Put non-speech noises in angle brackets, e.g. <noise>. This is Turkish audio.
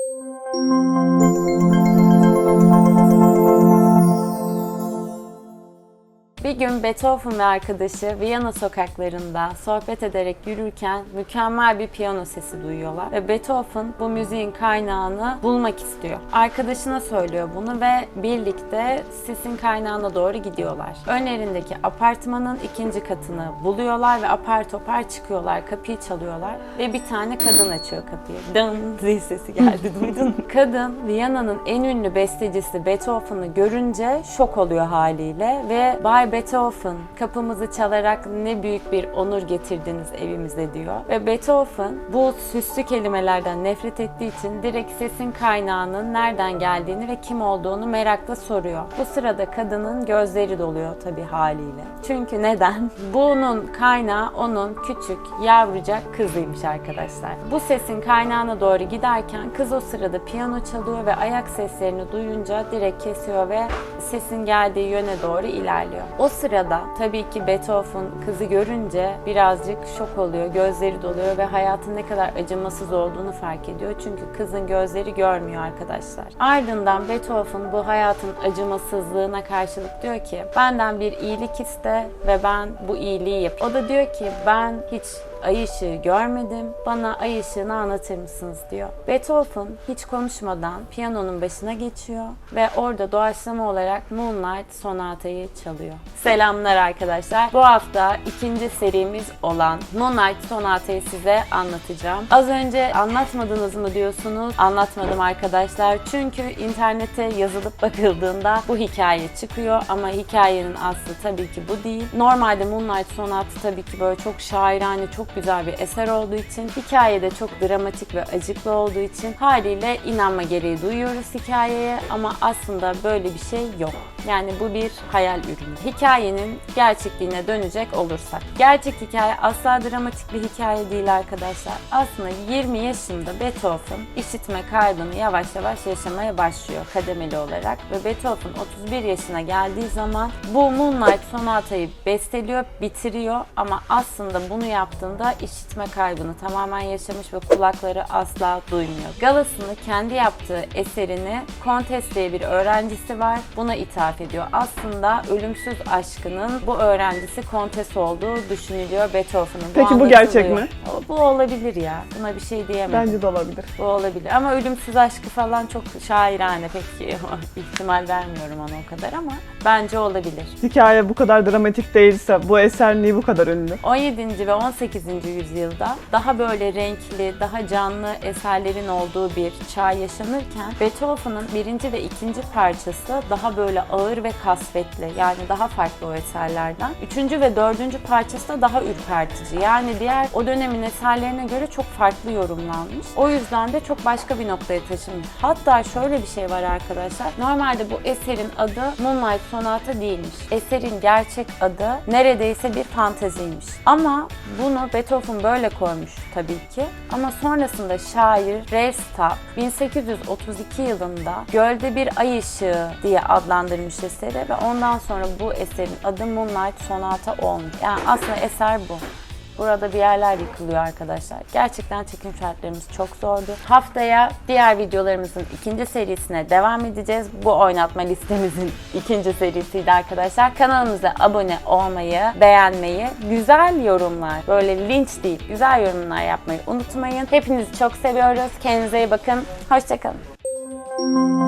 Thank you. Bir gün Beethoven ve arkadaşı Viyana sokaklarında sohbet ederek yürürken mükemmel bir piyano sesi duyuyorlar ve Beethoven bu müziğin kaynağını bulmak istiyor. Arkadaşına söylüyor bunu ve birlikte sesin kaynağına doğru gidiyorlar. Önlerindeki apartmanın ikinci katını buluyorlar ve apar topar çıkıyorlar, kapıyı çalıyorlar ve bir tane kadın açıyor kapıyı. Dın diye sesi geldi duydun? <laughs> Kadın Viyana'nın en ünlü bestecisi Beethoven'ı görünce şok oluyor haliyle ve Bay Beethoven kapımızı çalarak ne büyük bir onur getirdiniz evimize diyor. Ve Beethoven bu süslü kelimelerden nefret ettiği için direkt sesin kaynağının nereden geldiğini ve kim olduğunu merakla soruyor. Bu sırada kadının gözleri doluyor tabii haliyle. Çünkü neden? <laughs> Bunun kaynağı onun küçük yavrucak kızıymış arkadaşlar. Bu sesin kaynağına doğru giderken kız o sırada piyano çalıyor ve ayak seslerini duyunca direkt kesiyor ve sesin geldiği yöne doğru ilerliyor. O sırada tabii ki Beethoven kızı görünce birazcık şok oluyor, gözleri doluyor ve hayatın ne kadar acımasız olduğunu fark ediyor. Çünkü kızın gözleri görmüyor arkadaşlar. Ardından Beethoven bu hayatın acımasızlığına karşılık diyor ki benden bir iyilik iste ve ben bu iyiliği yap. O da diyor ki ben hiç ay ışığı görmedim. Bana ay ışığını anlatır mısınız diyor. Beethoven hiç konuşmadan piyanonun başına geçiyor ve orada doğaçlama olarak Moonlight Sonata'yı çalıyor. Selamlar arkadaşlar. Bu hafta ikinci serimiz olan Moonlight Sonata'yı size anlatacağım. Az önce anlatmadınız mı diyorsunuz. Anlatmadım arkadaşlar. Çünkü internete yazılıp bakıldığında bu hikaye çıkıyor ama hikayenin aslı tabii ki bu değil. Normalde Moonlight Sonatı tabii ki böyle çok şairane, çok güzel bir eser olduğu için, hikayede çok dramatik ve acıklı olduğu için haliyle inanma gereği duyuyoruz hikayeye ama aslında böyle bir şey yok. Yani bu bir hayal ürünü. Hikayenin gerçekliğine dönecek olursak. Gerçek hikaye asla dramatik bir hikaye değil arkadaşlar. Aslında 20 yaşında Beethoven işitme kaybını yavaş yavaş yaşamaya başlıyor kademeli olarak ve Beethoven 31 yaşına geldiği zaman bu Moonlight Sonata'yı besteliyor, bitiriyor ama aslında bunu yaptığında işitme kaybını tamamen yaşamış ve kulakları asla duymuyor. Galasını kendi yaptığı eserini Contes diye bir öğrencisi var. Buna ithaf ediyor. Aslında ölümsüz aşkının bu öğrencisi Contes olduğu düşünülüyor Beethoven'ın. Peki bu gerçek mi? Bu olabilir ya. Buna bir şey diyemem. Bence de olabilir. Bu olabilir. Ama ölümsüz aşkı falan çok şairane. Pek <laughs> ihtimal vermiyorum ona o kadar ama bence olabilir. Hikaye bu kadar dramatik değilse bu eser niye bu kadar ünlü? 17. ve 18. yüzyılda daha böyle renkli, daha canlı eserlerin olduğu bir çağ yaşanırken Beethoven'ın birinci ve ikinci parçası daha böyle ağır ve kasvetli yani daha farklı o eserlerden. Üçüncü ve dördüncü parçası da daha ürpertici. Yani diğer o dönemin eserlerine göre çok farklı yorumlanmış. O yüzden de çok başka bir noktaya taşınmış. Hatta şöyle bir şey var arkadaşlar. Normalde bu eserin adı Moonlight Sonata değilmiş. Eserin gerçek adı neredeyse bir fanteziymiş. Ama bunu Beethoven böyle koymuş tabii ki. Ama sonrasında şair Reichstag 1832 yılında Gölde Bir Ay Işığı diye adlandırmış eseri ve ondan sonra bu eserin adı Moonlight Sonata olmuş. Yani aslında eser bu. Burada bir yerler yıkılıyor arkadaşlar. Gerçekten çekim şartlarımız çok zordu. Haftaya diğer videolarımızın ikinci serisine devam edeceğiz. Bu oynatma listemizin <laughs> ikinci serisiydi arkadaşlar. Kanalımıza abone olmayı, beğenmeyi, güzel yorumlar, böyle linç değil, güzel yorumlar yapmayı unutmayın. Hepinizi çok seviyoruz. Kendinize iyi bakın. Hoşçakalın.